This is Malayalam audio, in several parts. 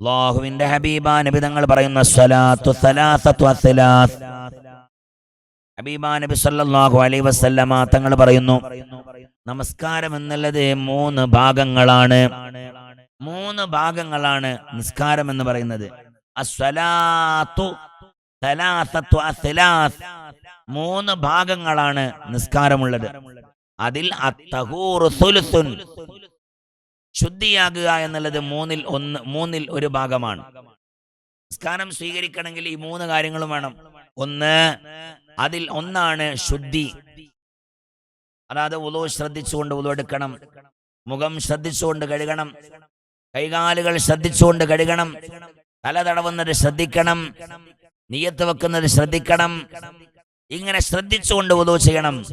അള്ളാഹുവിന്റെ ഹബീബാ നബി തങ്ങൾ പറയുന്ന സ്വലാത്തു സലാസത്തു അസ്സലാസ് ഹബീബ നബി സല്ലല്ലാഹു അലൈഹി വസല്ലമ തങ്ങൾ പറയുന്നു നമസ്കാരം എന്നുള്ളത് മൂന്ന് ഭാഗങ്ങളാണ്. മൂന്ന് ഭാഗങ്ങളാണ് നിസ്കാരം എന്ന് പറയുന്നത്. അസ്വലാത്തു സലാസത്തു അസ്സലാസ് മൂന്ന് ഭാഗങ്ങളാണ് നിസ്കാരമുള്ളത്. അതിൽ അത്തഹൂറു സുലുസുൻ ശുദ്ധിയാകുക എന്നുള്ളത് മൂന്നിൽ ഒന്ന് മൂന്നിൽ ഒരു ഭാഗമാണ്. നിസ്കാരം സ്വീകരിക്കണമെങ്കിൽ ഈ മൂന്ന് കാര്യങ്ങളും വേണം. ഒന്ന് അതിൽ ഒന്നാണ് ശുദ്ധി. അതായത് ഉളു ശ്രദ്ധിച്ചുകൊണ്ട് ഉളു എടുക്കണം. മുഖം ശ്രദ്ധിച്ചുകൊണ്ട് കഴുകണം. കൈകാലുകൾ ശ്രദ്ധിച്ചുകൊണ്ട് കഴുകണം. തല തടവുന്നത് ശ്രദ്ധിക്കണം. നീയത്ത് വെക്കുന്നത് ശ്രദ്ധിക്കണം. ഇങ്ങനെ ശ്രദ്ധിച്ചുകൊണ്ട് ഉളു ചെയ്യണം.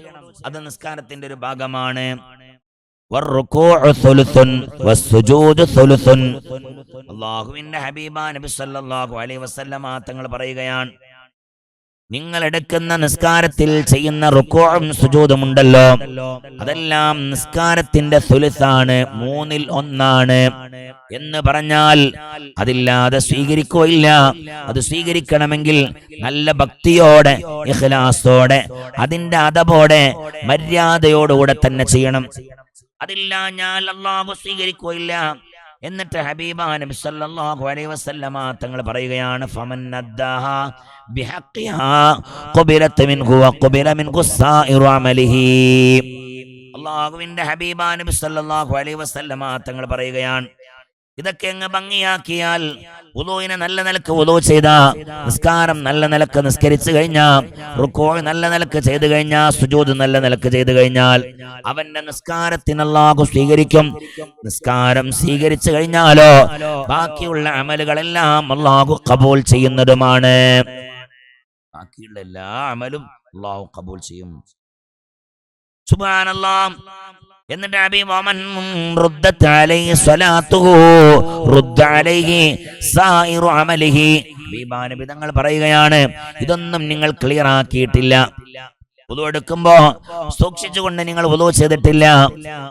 അത് നിസ്കാരത്തിന്റെ ഒരു ഭാഗമാണ്. ഹബീബ നബി സല്ലല്ലാഹു അലൈഹി വസല്ലമ തങ്ങൾ പറയുകയാണ് നിങ്ങൾ എടുക്കുന്ന നിസ്കാരത്തിൽ ചെയ്യുന്ന റുക്കോഴും സുജൂതും ഉണ്ടല്ലോ. അതെല്ലാം നിസ്കാരത്തിന്റെ സുലുസാണ് മൂന്നിൽ ഒന്നാണ്. എന്ന് പറഞ്ഞാൽ അതില്ലാതെ സ്വീകരിക്കുകയില്ല. അത് സ്വീകരിക്കണമെങ്കിൽ നല്ല ഭക്തിയോടെ ഇഖ്ലാസോടെ അതിന്റെ അതപോടെ മര്യാദയോടുകൂടെ തന്നെ ചെയ്യണം. അതില്ല ഞാൻ അള്ളാഹു സ്വീകരിക്കുകയില്ല എന്നിട്ട് ഹബീബ നബി സല്ലല്ലാഹു അലൈഹി വസല്ലമ തങ്ങൾ പറയുകയാണ് ഫമൻ അദ്ദാഹ ബിഹഖിഹാ ഖുബിലത് മിൻഹു വഖുബില മിൻഹു സായിറു അമലിഹി. അല്ലാഹുവിന്റെ ഹബീബ നബി സല്ലല്ലാഹു അലൈഹി വസല്ലമ തങ്ങൾ പറയുകയാണ് ഇതൊക്കെ അങ്ങ് ഭംഗിയാക്കിയാൽ ഉദോയിനെ നല്ല നിലയ്ക്ക് ഉദോ ചെയ്ത നിസ്കാരം നല്ല നിലയ്ക്ക് നിസ്കരിച്ചു കഴിഞ്ഞാൽ റുക്കോ നല്ല നിലയ്ക്ക് ചെയ്തു കഴിഞ്ഞാൽ സുജൂദ് നല്ല നിലയ്ക്ക് ചെയ്തു കഴിഞ്ഞാൽ അവന്റെ നിസ്കാരത്തിനല്ലാകു സ്വീകരിക്കും. നിസ്കാരം സ്വീകരിച്ചു കഴിഞ്ഞാലോ ബാക്കിയുള്ള അമലുകളെല്ലാം അല്ലാഹു കബൂൽ ചെയ്യുന്നതുമാണ്. ബാക്കിയുള്ള എല്ലാ അമലും അള്ളാഹു കബൂൽ ചെയ്യും. സുബ്ഹാനല്ലാഹ് എന്നിട്ട് അബി മോമൻ തങ്ങൾ പറയുകയാണ് ഇതൊന്നും നിങ്ങൾ ക്ലിയർ ആക്കിയിട്ടില്ല. ഉളു എടുക്കുമ്പോ സൂക്ഷിച്ചുകൊണ്ട് നിങ്ങൾ ഉളു ചെയ്തിട്ടില്ല.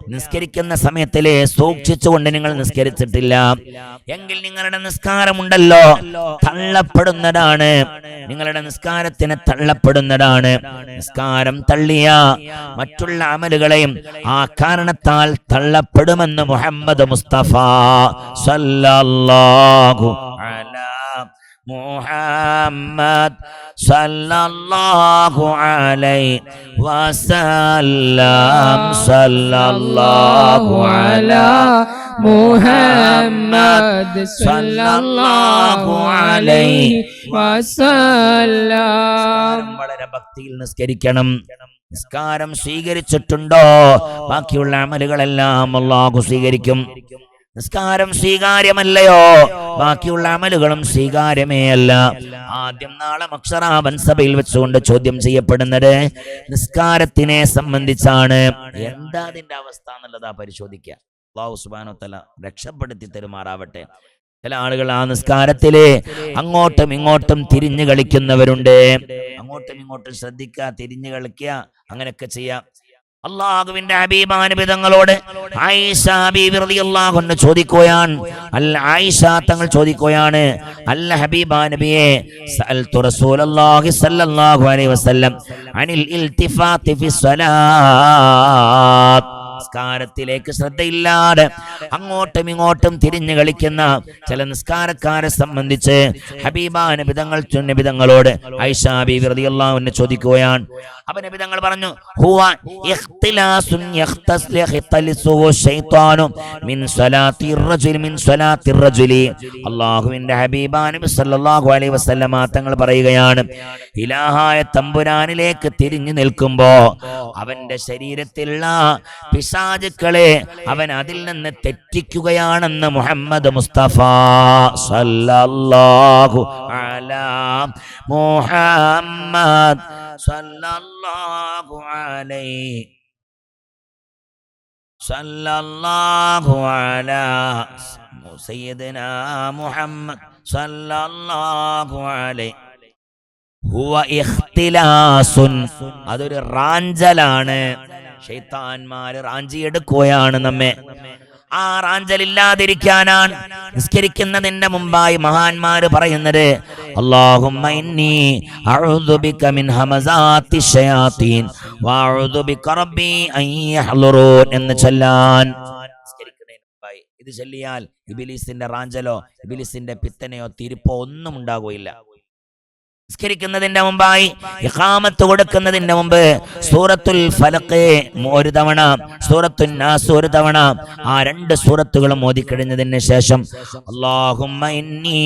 നിസ്കരിക്കുന്ന സമയത്തിൽ സൂക്ഷിച്ചുകൊണ്ട് നിങ്ങൾ നിസ്കരിച്ചിട്ടില്ല. എങ്കിൽ നിങ്ങളുടെ നിസ്കാരമുണ്ടല്ലോ. തള്ളപ്പെടുന്നതാണ്. നിങ്ങളുടെ നിസ്കാരത്തിന് തള്ളപ്പെടുന്നതാണ്. നിസ്കാരം തള്ളിയ മറ്റുള്ള അമലുകളെയും ആ കാരണത്താൽ തള്ളപ്പെടുമെന്ന് മുഹമ്മദ് മുസ്തഫ സല്ലല്ലാഹു അലാ മുഹമ്മദ് സല്ലല്ലാഹു അലൈഹി വസല്ലം സല്ലല്ലാഹു അലാ മുഹമ്മദ് സല്ലല്ലാഹു അലൈഹി വസല്ലം വളരെ ഭക്തിയിൽ നിസ്കരിക്കണം. നിസ്കാരം സ്വീകരിച്ചിട്ടുണ്ടോ? ബാക്കിയുള്ള അമലുകളെല്ലാം അള്ളാഹു സ്വീകരിക്കും. നിസ്കാരം സ്വീകാര്യമല്ലയോ? ബാക്കിയുള്ള അമലുകളും സ്വീകാര്യമേ അല്ല. ആദ്യം നാളെ അക്ഷറാബൻ സഭയിൽ വെച്ചുകൊണ്ട് ചോദ്യം ചെയ്യപ്പെടുന്നത് നിസ്കാരത്തിനെ സംബന്ധിച്ചാണ്. എന്താ അതിന്റെ അവസ്ഥ എന്നുള്ളതാ പരിശോധിക്കുക. അള്ളാഹു സുബാനോ തല രക്ഷപ്പെടുത്തി തരുമാറാവട്ടെ. ചില ആളുകൾ ആ നിസ്കാരത്തിൽ അങ്ങോട്ടും ഇങ്ങോട്ടും തിരിഞ്ഞു കളിക്കുന്നവരുണ്ട്. അങ്ങോട്ടും ഇങ്ങോട്ടും ശ്രദ്ധിക്കുക തിരിഞ്ഞു കളിക്കുക അങ്ങനെയൊക്കെ ചെയ്യാം. അള്ളാഹുവിന്റെ അഭിമാനബിതങ്ങളോട് ആയിഷ റളിയല്ലാഹു അൻഹ ചോദിക്കുകയാണ്. അല്ല ആയിഷ തങ്ങൾ ചോദിക്കുകയാണ് അല്ല ഹബീബ നബിയെ സഅൽതു റസൂലല്ലാഹി സ്വല്ലല്ലാഹു അലൈഹി വസല്ലം അനിൽ ഇൽതിഫാത്തി ഫി സ്വലാത്ത്. നിസ്കാരത്തിലേക്ക് ശ്രദ്ധയില്ലാതെ അങ്ങോട്ടും ഇങ്ങോട്ടും തിരിഞ്ഞു കളിക്കുന്ന ചില നിസ്കാരക്കാരെ സംബന്ധിച്ച് ഹബീബ നബിതങ്ങൾ നബിതങ്ങളോട് ഐഷ ബീബി റളിയല്ലാഹു അൻഹ ചോദിക്കുകയാണ്. അവൻ നബിതങ്ങൾ പറഞ്ഞു ഹുവ ഇഖ്തിലാസുൻ യഖ്തസ് യഖ്തലിസുഹു ശൈത്താനു മിൻ സ്വലാത്തി റജുൽ മിൻ സ്വലാത്തി റജുലി. അല്ലാഹുവിന്റെ ഹബീബ നബി സല്ലല്ലാഹു അലൈഹി വസല്ലമ തങ്ങൾ പറയുകയാണ് ഇലാഹായ തമ്പുരാനിലേക്ക് തിരിഞ്ഞു നിൽക്കുമ്പോ അവന്റെ ശരീരത്തിലുള്ള പിശാചുക്കളെ അവൻ അതിൽ നിന്ന് തെറ്റിക്കുകയാണെന്ന് മുഹമ്മദ് മുസ്തഫ സല്ലല്ലാഹു മുഹമ്മദ് സല്ലല്ലാഹു അലൈഹി സല്ലല്ലാഹു അലാ മുഹമ്മദ് സല്ലല്ലാഹു അലൈഹി ഹുവ ഇഖ്തിലാസുൻ അതൊരു റാഞ്ചലാണ്. ഷെയ്ത്താന്മാര് റാഞ്ചിയെടുക്കുകയാണ് നമ്മെ. ആ റാഞ്ചലില്ലാതിരിക്കാനാണ് നിസ്കരിക്കുന്നതിന്റെ മുമ്പായി മഹാന്മാര് പറയുന്നത്. എന്ന് ചൊല്ലാൻ. ഇത് ചൊല്ലിയാൽ ഇബിലിസിന്റെ റാഞ്ചലോ ഇബിലിസിന്റെ പിത്തനെയോ തിരിപ്പോ ഒന്നും ഉണ്ടാകുകയില്ല നിസ്കരിക്കുന്നതിന്റെ മുമ്പായി ഇഖാമത്ത് കൊടുക്കുന്നതിന്റെ മുമ്പ് സൂറത്തുൽ ഫലക്ക് ഒരു തവണ സൂറത്തുൽ നാസ് ഒരു തവണ ആ രണ്ട് സൂറത്തുകളും ഓതിക്കഴിഞ്ഞതിന് ശേഷം അല്ലാഹുമ്മ ഇന്നി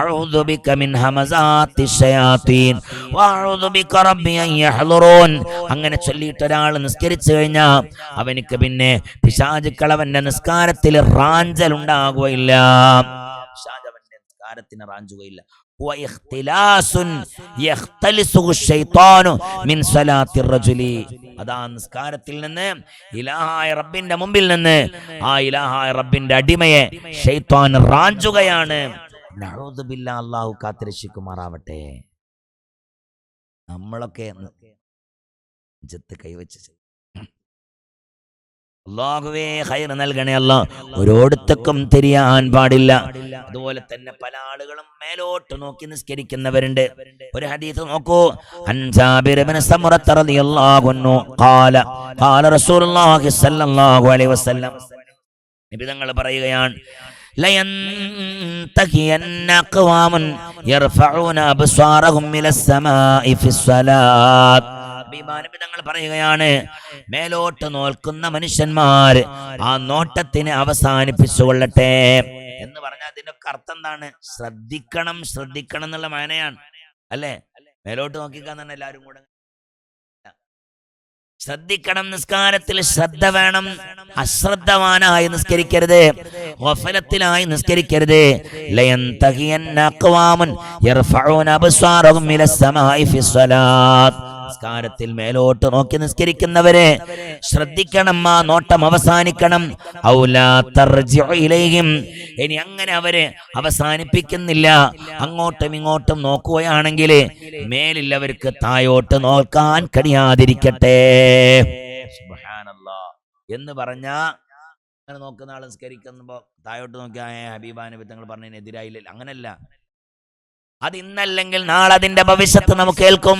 അഊദു ബിക മിൻ ഹമസാത്തി ശയാത്തീൻ വഅഊദു ബിക റബ്ബി അൻ യഹ്ളുറൂൻ അങ്ങനെ ചൊല്ലിയിട്ട് ഒരാൾ നിസ്കരിച്ചു കഴിഞ്ഞാൽ അവനിക്ക് പിന്നെ പിശാചുക്കൾ അവന്റെ നിസ്കാരത്തിൽ റാഞ്ചൽ ഉണ്ടാകുകയില്ല പിശാച് അവന്റെ നിസ്കാരത്തിന് റാഞ്ചുകയില്ല. അതാ നിസ്കാരത്തിൽ നിന്ന് ഇലാഹായ റബ്ബിന്റെ മുമ്പിൽ നിന്ന് ആ ഇലാഹായ റബ്ബിന്റെ അടിമയെ ഷെയ്ത്താൻ റാഞ്ചുകയാണ്. അള്ളാഹു കാത്തിരക്ഷിക്കുമാറാവട്ടെ. നമ്മളൊക്കെ ജത്ത് കൈവച്ച് അള്ളാഹുവേ ഹൈർ നൽകണേ അല്ല. ഒരോടുത്തക്കും തിരിയാൻ പാടില്ല. അതുപോലെ തന്നെ പല ആളുകളും മേലോട്ട് നോക്കി നിസ്കരിക്കുന്നവരുണ്ട്. ഒരു ഹദീസ് നോക്കൂ. അൻസാബിർ ഇബ്നു സമുറത്ത് റളിയല്ലാഹു അൻഹു ഖാല ഖാല റസൂലുള്ളാഹി സ്വല്ലല്ലാഹു അലൈഹി വസല്ലം. നബി തങ്ങൾ പറയുകയാണ് ലയന്തഖിയന്ന അഖ്വാമുൻ യർഫഊന ഇലസ് സമാഇ ഫിസ്സലാത്ത് തങ്ങൾ പറയുകയാണ് മേലോട്ട് നോൽക്കുന്ന മനുഷ്യന്മാർ ആ നോട്ടത്തിന് അവസാനിപ്പിച്ചു കൊള്ളട്ടെ എന്ന് പറഞ്ഞാൽ അതിനൊക്കെ അർത്ഥം എന്താണ്? ശ്രദ്ധിക്കണം ശ്രദ്ധിക്കണം എന്നുള്ള മാനയാണ്. അല്ലേ? മേലോട്ട് നോക്കിക്കാൻ തന്നെ എല്ലാവരും കൂടെ ശ്രദ്ധിക്കണം നിസ്കാരത്തിൽ ശ്രദ്ധ വേണം. അശ്രദ്ധവാനായി നിസ്കരിക്കരുത്. വഫലത്തിലായി നിസ്കരിക്കരുത്. നിസ്കാരത്തിൽ മേലോട്ട് നോക്കി നിസ്കരിക്കുന്നവരെ ശ്രദ്ധിക്കണം ആ നോട്ടം അവസാനിക്കണം. ഔലാ തർജിഉ ഇലൈഹിം. ഇനി അങ്ങനെ അവരെ അവസാനിപ്പിക്കുന്നില്ല. അങ്ങോട്ടും ഇങ്ങോട്ടും നോക്കുകയാണെങ്കിൽ മേലിൽ തായോട്ട് നോക്കാൻ കഴിയാതിരിക്കട്ടെ. സുബ്ഹാനല്ലാ. എന്ന് പറഞ്ഞാൽ അങ്ങനെ നോക്കുന്ന ആൾ നിസ്കരിക്കുമ്പോ താഴോട്ട് നോക്കിയാ ഹബീബാനബി തങ്ങൾ പറഞ്ഞതിനെതിരായില്ല? അങ്ങനല്ല. അത് ഇന്നല്ലെങ്കിൽ നാളെ അതിന്റെ ഭവിഷ്യത്ത് നമുക്ക് കേൾക്കും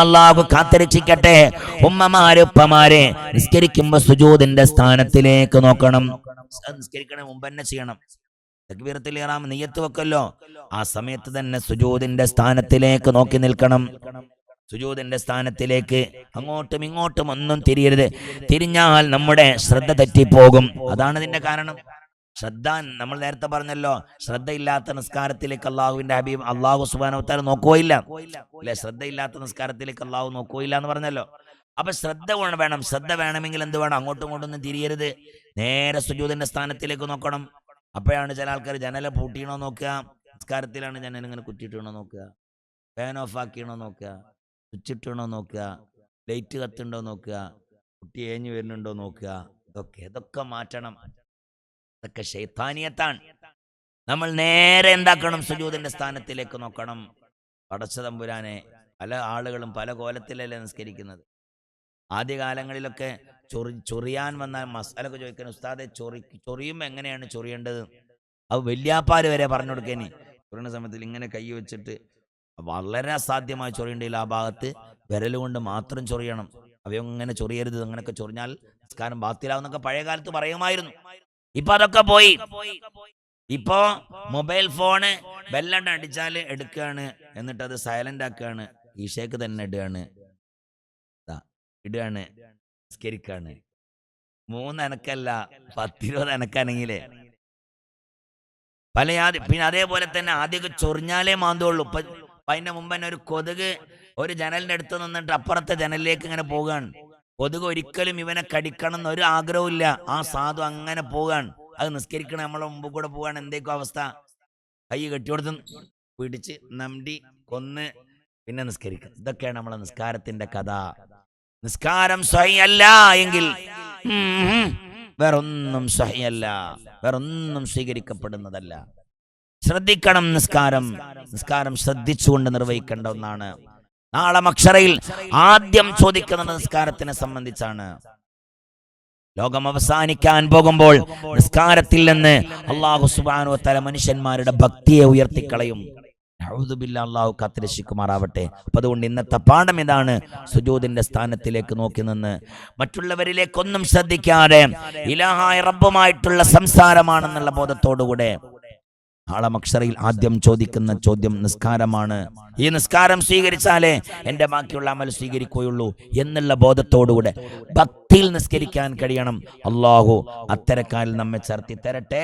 അള്ളാഹു കാത്തിരിച്ചിക്കട്ടെ ഉമ്മമാര് ഉപ്പമാരെ നിസ്കരിക്കുമ്പോ സുജൂദിന്റെ സ്ഥാനത്തിലേക്ക് നോക്കണം. നിസ്കരിക്കണ മുമ്പ് തന്നെ ചെയ്യണം. തക്ബീറത്തിൽ ഇറാം നെയ്യത്ത് വെക്കല്ലോ. ആ സമയത്ത് തന്നെ സുജൂദിന്റെ സ്ഥാനത്തിലേക്ക് നോക്കി നിൽക്കണം. സുജൂദിന്റെ സ്ഥാനത്തിലേക്ക് അങ്ങോട്ടും ഇങ്ങോട്ടും ഒന്നും തിരിയരുത്. തിരിഞ്ഞാൽ നമ്മുടെ ശ്രദ്ധ തെറ്റിപ്പോകും. അതാണ് ഇതിന്റെ കാരണം. ശ്രദ്ധ നമ്മൾ നേരത്തെ പറഞ്ഞല്ലോ ശ്രദ്ധയില്ലാത്ത നിസ്കാരത്തിലേക്ക് അള്ളാഹുവിന്റെ ഹബീബ് അള്ളാഹു സുബാനവത്താൽ നോക്കുകയില്ല. അല്ലെ? ശ്രദ്ധയില്ലാത്ത നിസ്കാരത്തിലേക്ക് അള്ളാഹു നോക്കുകയില്ല എന്ന് പറഞ്ഞല്ലോ. അപ്പൊ ശ്രദ്ധ വേണം ശ്രദ്ധ വേണമെങ്കിൽ എന്ത് വേണം? അങ്ങോട്ടും ഇങ്ങോട്ടും ഒന്നും തിരിയരുത്. നേരെ സുജൂതിന്റെ സ്ഥാനത്തിലേക്ക് നോക്കണം. അപ്പോഴാണ് ചില ആൾക്കാർ ജനല പൂട്ടിയണോ നോക്കുക? നിസ്കാരത്തിലാണ് ജനലിങ്ങനെ കുറ്റിയിട്ടണോ നോക്കുക? ഫാൻ ഓഫ് ആക്കിയണോ നോക്കുക? സ്വിച്ച് നോക്കുക? ലൈറ്റ് കത്തുണ്ടോ നോക്കുക? കുട്ടി ഏഞ്ഞു വരുന്നുണ്ടോ നോക്കുക? ഇതൊക്കെ ഇതൊക്കെ മാറ്റണം. ഇതൊക്കെ ശൈത്താനിയത്താണ്. നമ്മൾ നേരെ എന്താക്കണം? സുജൂദിന്റെ സ്ഥാനത്തിലേക്ക് നോക്കണം. പടച്ച തമ്പുരാനെ പല ആളുകളും പല കോലത്തിലല്ലേ നിസ്കരിക്കുന്നത്? ആദ്യകാലങ്ങളിലൊക്കെ ചൊറി ചൊറിയാൻ വന്നാൽ മസാലൊക്കെ ചോദിക്കാൻ ഉസ്താദെ ചൊറി ചൊറിയും എങ്ങനെയാണ് ചൊറിയേണ്ടത്? അത് വല്യാപ്പാർ വരെ പറഞ്ഞു കൊടുക്കേനി. ചൊറിയുന്ന സമയത്തിൽ ഇങ്ങനെ കൈ വെച്ചിട്ട് വളരെ അസാധ്യമായി ചൊറിയേണ്ടില്ല ആ ഭാഗത്ത്. വിരലുകൊണ്ട് മാത്രം ചൊറിയണം. അവയങ്ങനെ ചൊറിയരുത്. അങ്ങനെയൊക്കെ ചൊറിഞ്ഞാൽ നിസ്കാരം ബാത്തിലാവുന്നൊക്കെ പഴയ കാലത്ത് പറയുമായിരുന്നു. ഇപ്പൊ അതൊക്കെ പോയി. ഇപ്പോ മൊബൈൽ ഫോണ് ബെല്ലണ്ട അടിച്ചാൽ എടുക്കുകയാണ്. എന്നിട്ട് അത് സൈലന്റ് ആക്കുകയാണ്. ഈശയ്ക്ക് തന്നെ ഇടുകയാണ്. ഇടുകയാണ്. നിസ്കരിക്കാണ് മൂന്ന് എനക്കല്ല പത്തിരുപത് അനക്കാണെങ്കിലേ പല പിന്നെ അതേപോലെ തന്നെ ആദ്യമൊക്കെ ചൊറിഞ്ഞാലേ മാന്തുള്ളൂ. ഇപ്പൊ ഇപ്പൊ അതിന്റെ മുമ്പ് തന്നെ ഒരു കൊതുക് ഒരു ജനലിന്റെ അടുത്ത് നിന്നിട്ട് അപ്പുറത്തെ ജനലിലേക്ക് ഇങ്ങനെ പോവുകയാണ് കൊതുക് ഒരിക്കലും ഇവനെ കടിക്കണം എന്നൊരു ആഗ്രഹവും ഇല്ല. ആ സാധു അങ്ങനെ പോവുകയാണ് അത് നിസ്കരിക്കണം നമ്മളെ മുമ്പ് കൂടെ പോവാണ് എന്തേക്കും അവസ്ഥ? കൈ കെട്ടിയോടുത്ത് പിടിച്ച് നമ്പി കൊന്ന് പിന്നെ നിസ്കരിക്കണം ഇതൊക്കെയാണ് നമ്മളെ നിസ്കാരത്തിന്റെ കഥ. നിസ്കാരം സ്വയല്ല എങ്കിൽ വേറൊന്നും സ്വയല്ല വേറൊന്നും സ്വീകരിക്കപ്പെടുന്നതല്ല. ശ്രദ്ധിക്കണം നിസ്കാരം. നിസ്കാരം ശ്രദ്ധിച്ചുകൊണ്ട് നിർവഹിക്കേണ്ട ഒന്നാണ്. നാളെ മക്ഷറയിൽ ആദ്യം ചോദിക്കുന്ന നിസ്കാരത്തിനെ സംബന്ധിച്ചാണ്. ലോകം അവസാനിക്കാൻ പോകുമ്പോൾ നിസ്കാരത്തിൽ നിന്ന് അള്ളാഹു സുബാനു തല മനുഷ്യന്മാരുടെ ഭക്തിയെ ഉയർത്തിക്കളയും. അള്ളാഹു കാത്തിരക്ഷിക്കുമാറാവട്ടെ. അപ്പൊ അതുകൊണ്ട് ഇന്നത്തെ പാഠം ഇതാണ്. സുജൂദിന്റെ സ്ഥാനത്തിലേക്ക് നോക്കി നിന്ന് മറ്റുള്ളവരിലേക്കൊന്നും ശ്രദ്ധിക്കാതെ ഇലാഹായ റബ്ബുമായിട്ടുള്ള സംസാരമാണെന്നുള്ള ബോധത്തോടുകൂടെ ആളമക്ഷരയിൽ ആദ്യം ചോദിക്കുന്ന ചോദ്യം നിസ്കാരമാണ്. ഈ നിസ്കാരം സ്വീകരിച്ചാലേ എന്റെ ബാക്കിയുള്ള അമൽ സ്വീകരിക്കുകയുള്ളൂ എന്നുള്ള ബോധത്തോടുകൂടെ ഭക്തിയിൽ നിസ്കരിക്കാൻ കഴിയണം. അള്ളാഹു അത്തരക്കാരിൽ നമ്മെ ചേർത്തി തരട്ടെ